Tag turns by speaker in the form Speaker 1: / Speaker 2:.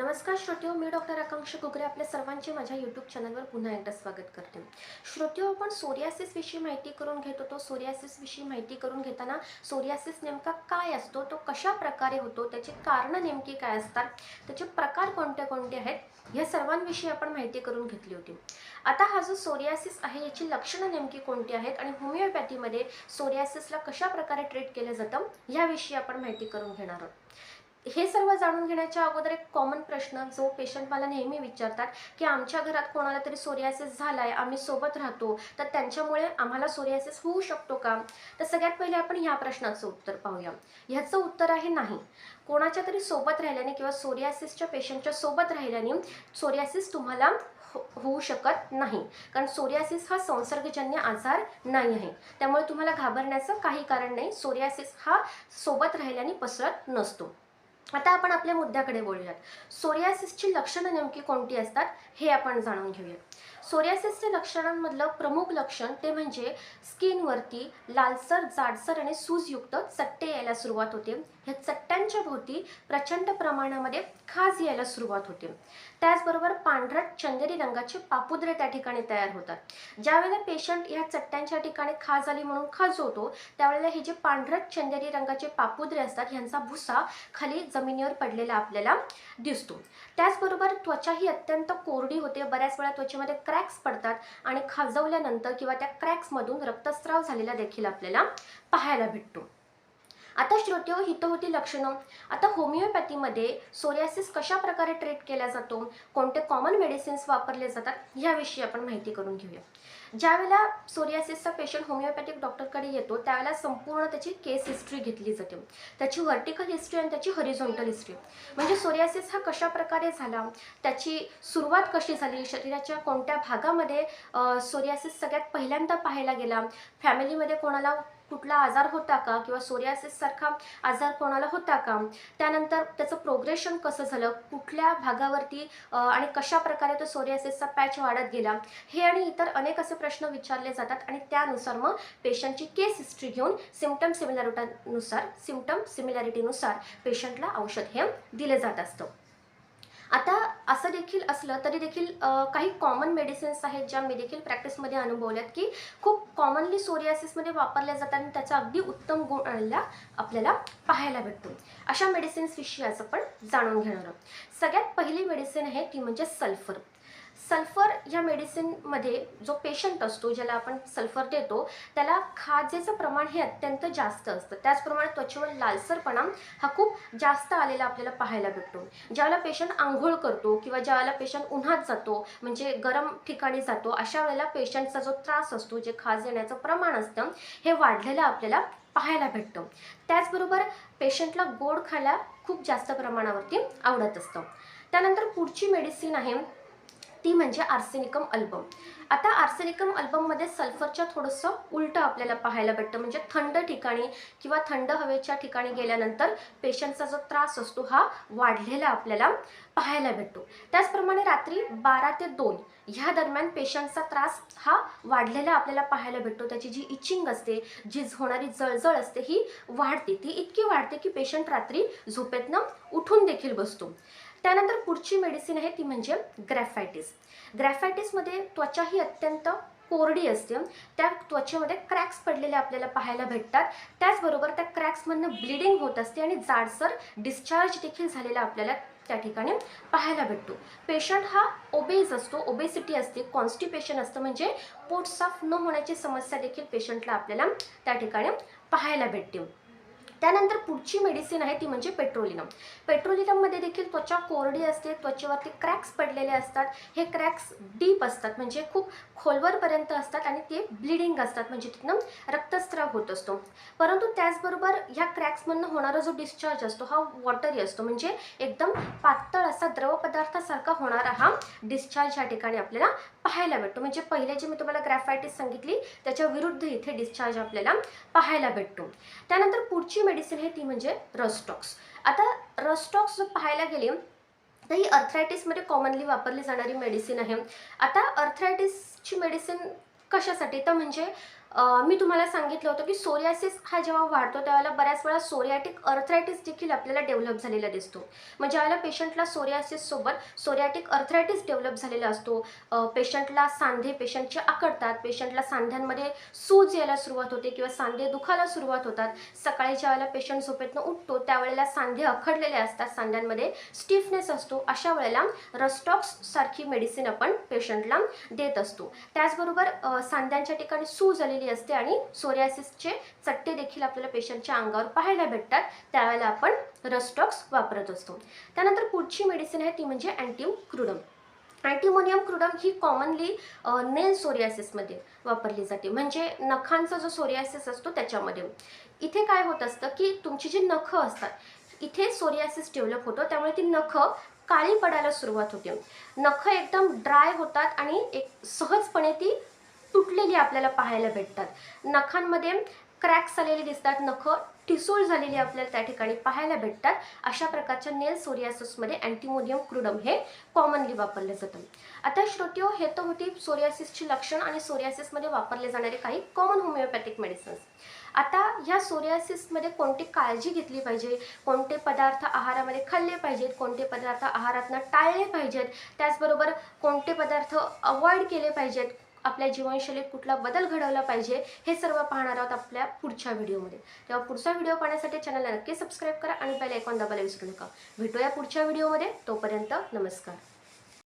Speaker 1: नमस्कार श्रोत्यो हो, मी डॉक्टर आकांक्षा कुकरे आपल्या सर्वांचे माझ्या यूट्यूब चॅनलवर पुन्हा एकदा स्वागत करते हो. श्रोत्यो हो, आपण सोरियासिसविषयी माहिती करून घेत होतो. सोरियासिसविषयी माहिती करून घेताना सोरियासिस नेमका काय असतो तो कशा प्रकारे होतो त्याची कारणं नेमकी काय असतात त्याचे प्रकार कोणते कोणते आहेत या सर्वांविषयी आपण माहिती करून घेतली होती. आता हा जो सोरियासिस आहे याची लक्षणं नेमकी कोणती आहेत आणि होमिओपॅथीमध्ये सोरियासिसला कशा प्रकारे ट्रीट केलं जातं याविषयी आपण माहिती करून घेणार आहोत. हे सर्व जाणून घेण्याच्या अगोदर एक कॉमन प्रश्न जो पेशंट मला नेहमी विचारतात की आमच्या घरात कोणाला तरी सोरियासिस झाला आहे आम्ही सोबत राहतो तर त्यांच्यामुळे आम्हाला सोरियासिस होऊ शकतो का? तर सगळ्यात पहिले आपण ह्या प्रश्नाचं उत्तर पाहूया. ह्याचं उत्तर आहे नाही. कोणाच्या तरी सोबत राहिल्याने किंवा सोरियासिसच्या पेशंटच्या सोबत राहिल्याने सोरियासिस तुम्हाला हो- होऊ शकत नाही. कारण सोरियासिस हा संसर्गजन्य आजार नाही आहे. त्यामुळे तुम्हाला घाबरण्याचं काही कारण नाही. सोरियासिस हा सोबत राहिल्याने पसरत नसतो. आता आपण आपल्या मुद्द्याकडे बोलूयात. सोरियासिसची लक्षणं नेमकी कोणती असतात हे आपण जाणून घेऊयात. सोरियासिसच्या लक्षणांमधलं प्रमुख लक्षण ते म्हणजे स्किनवरती लालसर जाडसर आणि सूजयुक्त चट्टे यायला सुरुवात होते. ह्या चट्ट्यांच्या भोवती प्रचंड प्रमाणामध्ये खाज यायला सुरुवात होते. त्याचबरोबर पांढरट चंदेरी रंगाचे पापुद्रे त्या ठिकाणी तयार होतात. ज्यावेळेला पेशंट ह्या चट्ट्यांच्या ठिकाणी खाज आली म्हणून खाजवतो त्यावेळेला हे जे पांढरट चंदेरी रंगाचे पापुद्रे असतात ह्यांचा भुसा खाली जमिनीवर पडलेला आपल्याला दिसतो. त्याचबरोबर त्वचा ही अत्यंत कोरडी होते. बऱ्याच वेळा त्वचेमध्ये क्रॅक्स पडतात आणि खाजवल्यानंतर किंवा त्या क्रॅक्समधून रक्तस्राव झालेला देखील आपल्याला पाहायला भेटतो. आता श्रोत्यो हित होती लक्षणं. आता होमिओपॅथीमध्ये सोरियासिस कशा प्रकारे ट्रीट केला जातो? कोणते कॉमन मेडिसिन्स वापरले जातात? याविषयी आपण माहिती करून घेऊया. ज्यावेळेला सोरियासिसचा पेशंट होमिओपॅथिक डॉक्टरकडे येतो त्यावेळेला संपूर्ण त्याची केस हिस्ट्री घेतली जाते. त्याची व्हर्टिकल हिस्ट्री आणि त्याची हरिझोंटल हिस्ट्री म्हणजे सोरियासिस हा कशा प्रकारे झाला? त्याची सुरुवात कशी झाली? शरीराच्या कोणत्या भागामध्ये सोरियासिस सगळ्यात पहिल्यांदा पाहायला गेला? फॅमिलीमध्ये कोणाला कुठला आजार होता का? किंवा सोरियासिस सारखा आजार कोणाला होता का? त्यानंतर त्याचं प्रोग्रेशन कसं झालं? कुठल्या भागावरती आणि कशा प्रकारे तो सोरियासिसचा पॅच वाढत गेला? हे आणि इतर अनेक असे प्रश्न विचारले जातात आणि त्यानुसार मग पेशंटची केस हिस्ट्री घेऊन सिमटम सिमिलॅरिटीनुसार सिमटम सिमिलॅरिटीनुसार पेशंटला औषध हे दिले जात असतं. आता असं देखील असलं तरी देखील काही कॉमन मेडिसिन्स आहेत ज्या मी देखील प्रॅक्टिसमध्ये अनुभवल्यात की खूप कॉमनली सोरियासिसमध्ये वापरल्या जातात आणि त्याचा अगदी उत्तम गुण आणला आपल्याला पाहायला भेटतो. अशा मेडिसिन्सविषयी आज आपण जाणून घेणार आहोत. सगळ्यात पहिली मेडिसिन आहे ती म्हणजे सल्फर सल्फर या मेडिसिनमध्ये जो पेशंट असतो ज्याला आपण सल्फर देतो त्याला खाजेचं प्रमाण हे अत्यंत जास्त असतं. त्याचप्रमाणे त्वचेवर लालसरपणा हा खूप जास्त आलेला आपल्याला पाहायला भेटतो. ज्यावेळेला पेशंट आंघोळ करतो किंवा ज्यावेळेला पेशंट उन्हात जातो म्हणजे गरम ठिकाणी जातो अशा वेळेला पेशंटचा जो त्रास असतो जे खाज येण्याचं प्रमाण असतं हे वाढलेलं आपल्याला पाहायला भेटतं. त्याचबरोबर पेशंटला गोड खायला खूप जास्त प्रमाणावरती आवडत असतं. त्यानंतर पुढची मेडिसिन आहे ती म्हणजे आर्सेनिकम अल्बम. आता आर्सेनिकम अल्बममध्ये सल्फरच्या थोडंसं उलटं आपल्याला पाहायला भेटतं. म्हणजे थंड ठिकाणी किंवा थंड हवेच्या ठिकाणी गेल्यानंतर पेशंटचा जो त्रास असतो हा वाढलेला आपल्याला पाहायला भेटतो. त्याचप्रमाणे रात्री बारा ते दोन ह्या दरम्यान पेशंटचा त्रास हा वाढलेला आपल्याला पाहायला भेटतो. त्याची जी इचिंग असते जी होणारी जळजळ असते ही वाढते. ती इतकी वाढते की पेशंट रात्री झोपेतनं उठून देखील बसतो. त्यानंतर पुढची मेडिसिन आहे ती म्हणजे ग्रॅफायटिस ग्रॅफायटिसमध्ये त्वचा ही अत्यंत कोरडी असते. त्या त्वचेमध्ये क्रॅक्स पडलेले आपल्याला पाहायला भेटतात. त्याचबरोबर त्या क्रॅक्समधनं ब्लिडिंग होत असते आणि जाडसर डिस्चार्ज देखील झालेला आपल्याला त्या ठिकाणी पाहायला भेटतो. पेशंट हा ओबेज असतो. ओबेसिटी असते. कॉन्स्टिपेशन असतं. म्हणजे पोट साफ न होण्याची समस्या देखील पेशंटला आपल्याला त्या ठिकाणी पाहायला भेटते. त्यानंतर पुढची मेडिसिन आहे ती म्हणजे पेट्रोलिनम पेट्रोलिनममध्ये देखील त्वचा कोरडी असते त्वचेवरती क्रॅक्स पडलेले असतात. हे क्रॅक्स डीप असतात म्हणजे खूप खोलवरपर्यंत असतात आणि ते ब्लिडिंग असतात म्हणजे तिथनं रक्तस्राव होत असतो. परंतु त्याचबरोबर ह्या क्रॅक्समधनं होणारा जो डिस्चार्ज असतो हा वॉटरी असतो म्हणजे एकदम पात द्रव पदार्थासारखा होणारा हा डिस्चार्ज या ठिकाणी आपल्याला पाहायला भेटतो. म्हणजे पहिले जे मी तुम्हाला ग्रॅफायटिस सांगितली त्याच्या विरुद्ध इथे डिस्चार्ज आपल्याला पाहायला भेटतो. त्यानंतर पुढची मेडिसिन आहे ती म्हणजे रस्टॉक्स आता रस्टॉक्स जर पाहायला गेले तर ही अर्थरायटिसमध्ये कॉमनली वापरली जाणारी मेडिसिन आहे. आता अर्थरायटिसची मेडिसिन कशासाठी? तर म्हणजे मी तुम्हाला सांगितलं होतं की सोरियासिस हा जेव्हा वाढतो त्यावेळेला बऱ्याच वेळा सोरियाटिक अर्थरायटिस देखील आपल्याला डेव्हलप झालेला दिसतो. मग ज्यावेळेला पेशंटला सोरियासिससोबत सोरियाटिक अर्थरायटिस डेव्हलप झालेला असतो पेशंटला सांधे पेशंटचे आकडतात पेशंटला सांध्यांमध्ये सूज यायला सुरुवात होते किंवा सांधे दुखायला सुरुवात होतात. सकाळी ज्या वेळेला पेशंट झोपेतनं उठतो त्यावेळेला सांधे अखडलेले असतात सांध्यांमध्ये स्टिफनेस असतो अशा वेळेला रस्टॉक्स सारखी मेडिसिन आपण पेशंटला देत असतो. त्याचबरोबर सांध्यांच्या ठिकाणी सूज आलेली असते आणि सोरियासिसचे चट्टे देखील आपल्याला पेशंटच्या अंगावर पाहायला भेटतात. त्यावेळेला आपण रस्टॉक्स वापरत असतो. त्यानंतर पुढची मेडिसिन आहे ती म्हणजे अँटिम क्रुडम अँटिमोनियम क्रुडम ही कॉमनली नेल सोरियासिसमध्ये वापरली जाते. म्हणजे नखांचा जो सोरियासिस असतो त्याच्यामध्ये. इथे काय होत असतं की तुमची जी नखं असतात इथे सोरियासिस डेव्हलप होतो. त्यामुळे ती नखं काळी पडायला सुरुवात होते. नखं एकदम ड्राय होतात आणि एक सहजपणे ती तुटलेली आपल्याला पाहायला भेटतात. नखांमध्ये क्रॅक्स आलेले दिसतात नखं ठिसूळ झालेली आपल्याला त्या ठिकाणी पाहायला भेटतात. अशा प्रकारच्या नेल सोरियासिसमध्ये अँटीमोनियम क्रुडम हे कॉमनली वापरलं जातं. आता श्रोत्यो हे तर होती सोरियासिसची लक्षण आणि सोरियासिसमध्ये वापरले जाणारे काही कॉमन होमिओपॅथिक मेडिसिन्स आता ह्या सोरियासिसमध्ये कोणती काळजी घेतली पाहिजे? कोणते पदार्थ आहारामध्ये खाल्ले पाहिजेत? कोणते पदार्थ आहारातनं टाळले पाहिजेत? त्याचबरोबर कोणते पदार्थ अवॉइड केले पाहिजेत? आपल्या जीवनशैलीत कुठला बदल घडवला पाहिजे हे सर्व पाहणार आहोत आपल्या पुढच्या व्हिडिओमध्ये. तेव्हा पुढचा व्हिडिओ पाहण्यासाठी चॅनलला नक्की सबस्क्राईब करा आणि बेल आयकॉन दाबायला विसरू नका. भेटूया पुढच्या व्हिडिओमध्ये. तोपर्यंत नमस्कार.